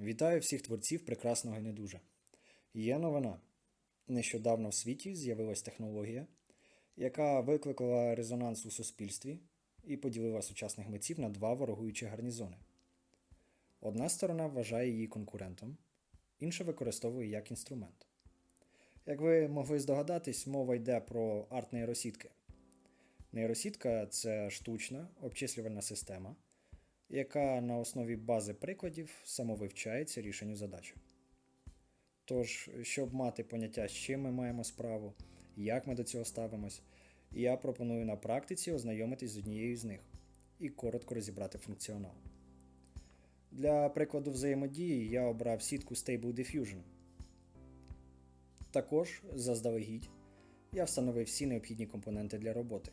Вітаю всіх творців прекрасного і недужа. Є новина. Нещодавно в світі з'явилась технологія, яка викликала резонанс у суспільстві і поділила сучасних митців на два ворогуючі гарнізони. Одна сторона вважає її конкурентом, інша використовує як інструмент. Як ви могли здогадатись, мова йде про арт-нейросітки. Нейросітка це штучна обчислювальна система, яка на основі бази прикладів самовивчається рішенню задачі. Тож, щоб мати поняття, з чим ми маємо справу, як ми до цього ставимось, я пропоную на практиці ознайомитись з однією з них і коротко розібрати функціонал. Для прикладу взаємодії я обрав сітку Stable Diffusion. Також заздалегідь я встановив всі необхідні компоненти для роботи.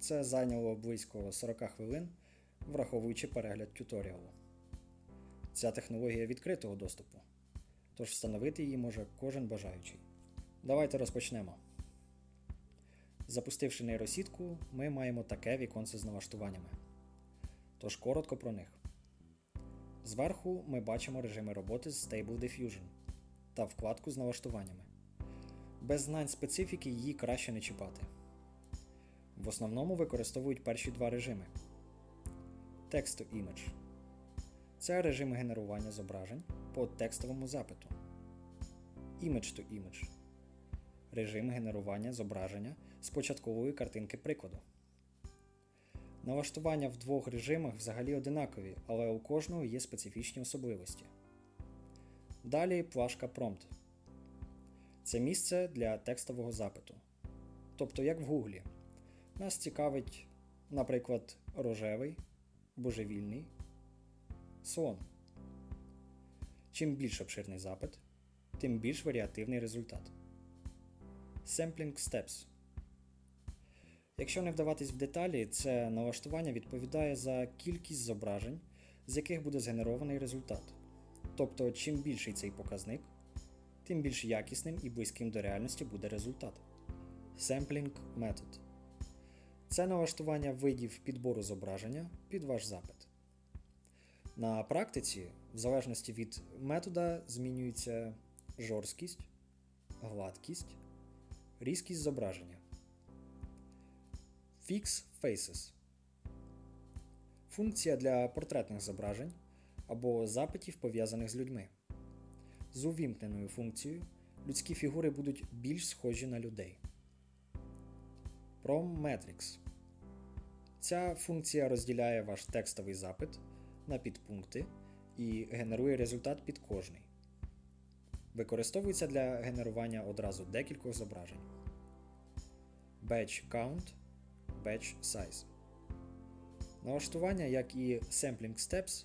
Це зайняло близько 40 хвилин, враховуючи перегляд тюторіалу. Ця технологія відкритого доступу, тож встановити її може кожен бажаючий. Давайте розпочнемо. Запустивши нейросітку, ми маємо таке віконце з налаштуваннями. Тож коротко про них. Зверху ми бачимо режими роботи з Stable Diffusion та вкладку з налаштуваннями. Без знань специфіки її краще не чіпати. В основному використовують перші два режими. Text to Image. Це режим генерування зображень по текстовому запиту. Image to Image. Режим генерування зображення з початкової картинки прикладу. Налаштування в двох режимах взагалі одинакові, але у кожного є специфічні особливості. Далі плашка Prompt. Це місце для текстового запиту. Тобто, як в Гуглі. Нас цікавить, наприклад, рожевий, божевільний, слон. Чим більш обширний запит, тим більш варіативний результат. Sampling Steps. Якщо не вдаватись в деталі, це налаштування відповідає за кількість зображень, з яких буде згенерований результат. Тобто, чим більший цей показник, тим більш якісним і близьким до реальності буде результат. Sampling Method. Це налаштування видів підбору зображення під ваш запит. На практиці, в залежності від метода, змінюється жорсткість, гладкість, різкість зображення. Fix Faces функція для портретних зображень або запитів, пов'язаних з людьми. З увімкненою функцією людські фігури будуть більш схожі на людей. Prom Matrix. Ця функція розділяє ваш текстовий запит на підпункти і генерує результат під кожний. Використовується для генерування одразу декількох зображень. Batch Count, Batch Size. Налаштування, як і Sampling Steps,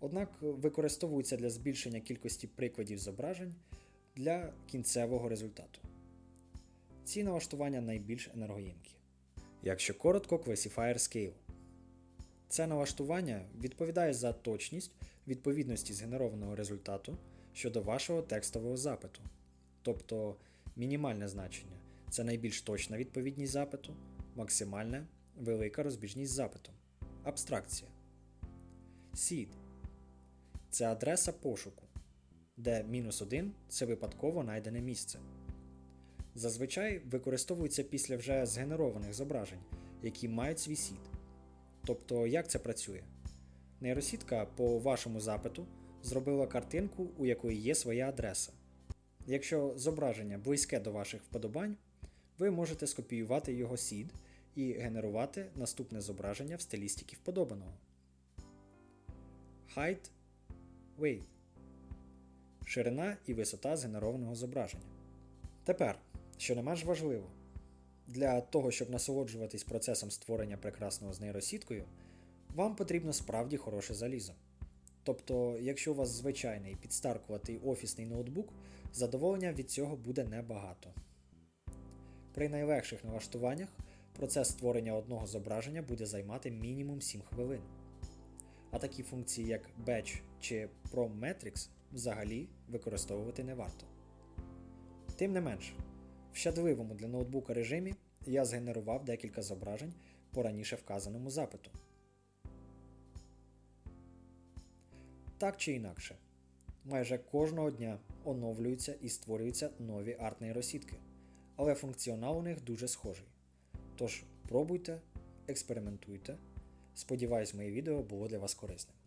однак використовуються для збільшення кількості прикладів зображень для кінцевого результату. Ці налаштування найбільш енергоємкі. Якщо коротко, Classifier Scale. Це налаштування відповідає за точність відповідності згенерованого результату щодо вашого текстового запиту. Тобто мінімальне значення це найбільш точна відповідність запиту, максимальна велика розбіжність запиту. Абстракція. Seed це адреса пошуку, де мінус 1 це випадково найдене місце. Зазвичай використовується після вже згенерованих зображень, які мають свій сід. Тобто, як це працює? Нейросітка по вашому запиту зробила картинку, у якої є своя адреса. Якщо зображення близьке до ваших вподобань, ви можете скопіювати його сід і генерувати наступне зображення в стилістики вподобаного. Height Weight Ширина і висота згенерованого зображення. Тепер, що не менш важливо, для того, щоб насолоджуватись процесом створення прекрасного з нейросіткою, вам потрібно справді хороше залізо. Тобто, якщо у вас звичайний підстаркуватий офісний ноутбук, задоволення від цього буде небагато. При найлегших налаштуваннях процес створення одного зображення буде займати мінімум 7 хвилин. А такі функції, як Batch чи Prom взагалі використовувати не варто. Тим не менш, щадливому для ноутбука режимі я згенерував декілька зображень по раніше вказаному запиту. Так чи інакше, майже кожного дня оновлюються і створюються нові арт-нейросітки, але функціонал у них дуже схожий. Тож пробуйте, експериментуйте. Сподіваюсь, моє відео було для вас корисним.